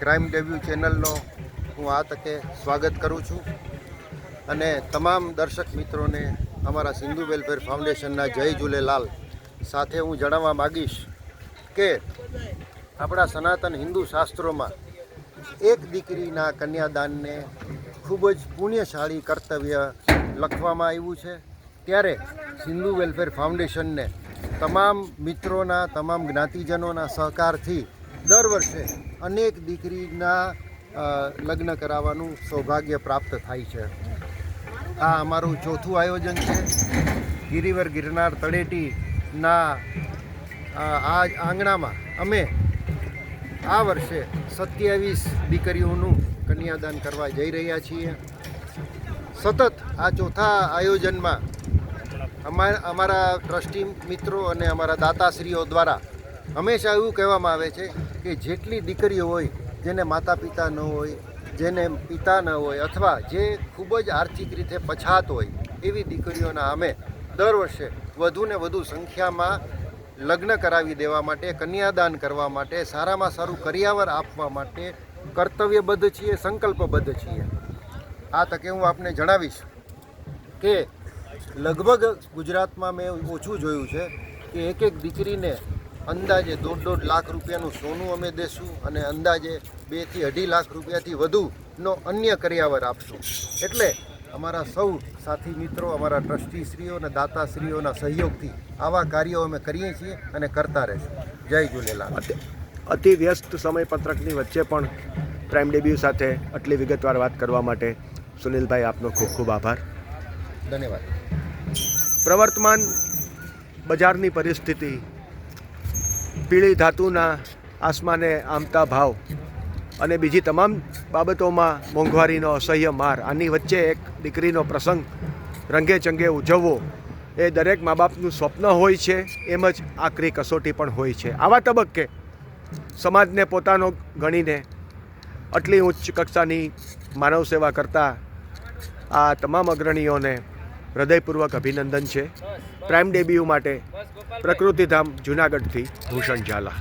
Crime debut ચેનલનો હું આ તકે સ્વાગત કરું છું. અને તમામ દર્શક મિત્રોને અમારા સિંધુ વેલફેર ફાઉન્ડેશનના જય ઝૂલેલાલ સાથે હું જણાવવા માગીશ કે આપણા સનાતન હિન્દુ શાસ્ત્રોમાં એક દીકરીના કન્યાદાનને ખૂબ જ પુણ્યશાળી કર્તવ્ય લખવામાં આવ્યું છે. ત્યારે સિંધુ વેલફેર ફાઉન્ડેશનને તમામ મિત્રોના, તમામ જ્ઞાતિજનોના સહકારથી દર વર્ષે અનેક દીકરીના લગ્ન કરાવવાનું સૌભાગ્ય પ્રાપ્ત થાય છે. આ અમારું ચોથું આયોજન છે. ગિરિવર ગિરનાર તળેટીના આ આંગણામાં અમે આ વર્ષે સત્યાવીસ દીકરીઓનું કન્યાદાન કરવા જઈ રહ્યા છીએ. સતત આ ચોથા આયોજનમાં અમા- અમારા ટ્રસ્ટી મિત્રો અને અમારા દાતાશ્રીઓ દ્વારા હંમેશા એવું કહેવામાં આવે છે કે જેટલી દીકરીઓ હોય, જેને માતા પિતા ન હોય, જેને પિતા ન હોય અથવા જે ખૂબ જ આર્થિક રીતે પછાત હોય, એવી દીકરીઓના અમે દર વર્ષે વધુને વધુ સંખ્યામાં લગ્ન કરાવી દેવા માટે, કન્યાદાન કરવા માટે, સારામાં સારું કરિયાવર આપવા માટે કર્તવ્યબદ્ધ છીએ, સંકલ્પબદ્ધ છીએ. આ તકે હું આપને જણાવીશ કે લગભગ ગુજરાતમાં મેં ઓછું જોયું છે કે એક એક દીકરીને અંદાજે દોઢ દોઢ લાખ રૂપિયાનું સોનું અમે દેશું અને અંદાજે બેથી અઢી લાખ રૂપિયાથી વધુનો અન્ય કર્યાવર આપશું. એટલે અમારા સૌ સાથી મિત્રો અમારા ટ્રસ્ટીશ્રીઓ અને દાતાશ્રીઓના સહયોગથી આવા કાર્યો અમે કરીએ છીએ અને કરતા રહેશું. જય ઝૂલેલાલ અતિ- વ્યસ્ત સમયપત્રકની વચ્ચે પણ પ્રાઇમ ડેબ્યુ સાથે આટલી વિગતવાર વાત કરવા માટે સુનિલભાઈ આપનો ખૂબ ખૂબ આભાર. ધન્યવાદ. પ્રવર્તમાન બજારની પરિસ્થિતિ પીળી ધાતુના આસમાને આમતા ભાવ. અને બીજી તમામ બાબતોમાં મોંઘવારીનો અસહ્ય માર. આની વચ્ચે એક દીકરીનો પ્રસંગ રંગે ચંગે ઉજવવો એ દરેક મા બાપનું સ્વપ્ન હોય છે, એમ જ આકરી કસોટી પણ હોય છે. આવા તબક્કે સમાજને પોતાનો ગણીને આટલી ઉચ્ચ કક્ષાની માનવ સેવા કરતા આ તમામ અગ્રણીઓને હૃદયપૂર્વક અભિનંદન છે. પ્રાઇમ ડેબ્યુ માટે પ્રકૃતિધામ જુનાગઢથી ભૂષણ ઝાલા.